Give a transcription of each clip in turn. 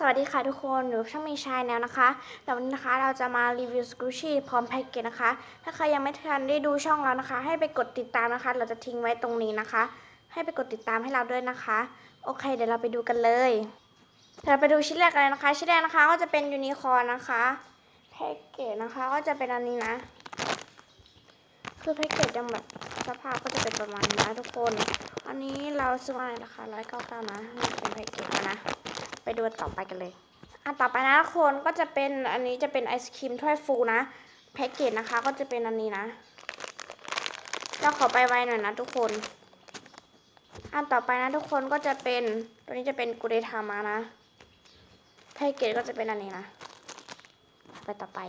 สวัสดีค่ะทุกคนหนูช่างมีชายแนวนะคะแต่วันนี้นะคะเราจะมารีวิวสกูชี่พร้อมแพ็กเกจนะคะ ถ้าใครยังไม่ทันได้ดูช่องเรานะคะ ให้ไปกดติดตามนะคะ เราจะทิ้งไว้ตรงนี้นะคะ ให้ไปกดติดตามให้เราด้วยนะคะ โอเค เดี๋ยวเราไปดูกันเลยเราไปดูชิ้นแรกกันเลยนะคะ ชิ้นแรกนะคะก็จะเป็นยูนิคอร์นนะคะแพ็กเกจนะคะก็จะเป็นอันนี้นะ คือแพ็กเกจยังแบบสภาพก็จะเป็นประมาณนี้นะทุกคน อันนี้เราซื้อมาในราคา199นะนี่เป็นแพ็กเกจนะ ไปดูต่อไปกันเลย อันต่อไปนะทุกคนก็จะเป็นอันนี้จะเป็นไอศครีมถ้วยฟูนะแพ็กเกจนะคะก็จะเป็นอันนี้นะเราขอไปไวหน่อยนะทุกคน อันต่อไปนะทุกคนก็จะเป็นตัวนี้จะเป็นกูเดทามานะแพ็กเกจก็จะเป็นอันนี้นะ ไปต่อไป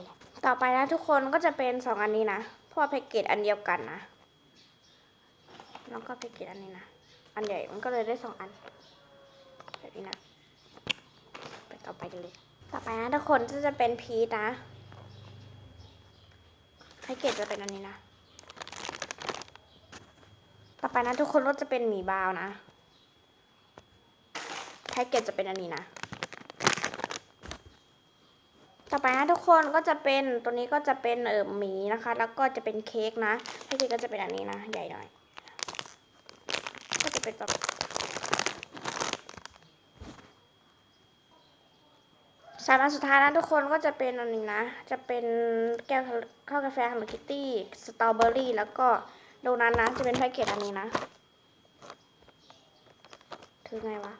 ต่อไปนะทุกคนก็จะเป็นสองอันนี้นะเพราะแพ็กเกจอันเดียวกันนะแล้วก็แพ็กเกจอันนี้นะ อันใหญ่มันก็เลยได้สองอันแบบนี้นะ ไปต่อไปกันเลย ต่อไปนะทุกคนก็จะเป็นพีชนะไข่เกตจะเป็นอันนี้นะ ต่อไปนะทุกคนก็จะเป็นหมีบาวน์นะไข่เกตจะเป็นอันนี้นะ ต่อไปนะทุกคนก็จะเป็นตัวนี้ก็จะเป็นเออหมีนะคะ แล้วก็จะเป็นเค้กนะไข่เกตก็จะเป็นอันนี้นะ ใหญ่หน่อย ก็จะเป็นแบบ สามอันสุดท้ายนะทุกคนก็จะเป็นอันนี้นะ จะเป็นแก้วข้าวกาแฟฮัลโลคิตตี้สตรอเบอรี่แล้วก็โดนัทนะจะเป็นแพ็กเกจอันนี้นะถือไงวะ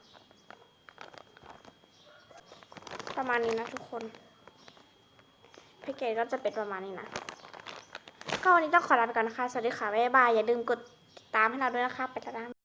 ประมาณนี้นะทุกคนแพ็กเกจก็จะเป็นประมาณนี้นะก็วันนี้ต้องขอลาไปก่อนนะคะ สวัสดีค่ะ บ๊ายบาย อย่าลืมกดติดตามให้เราด้วยนะคะ ไปติดตาม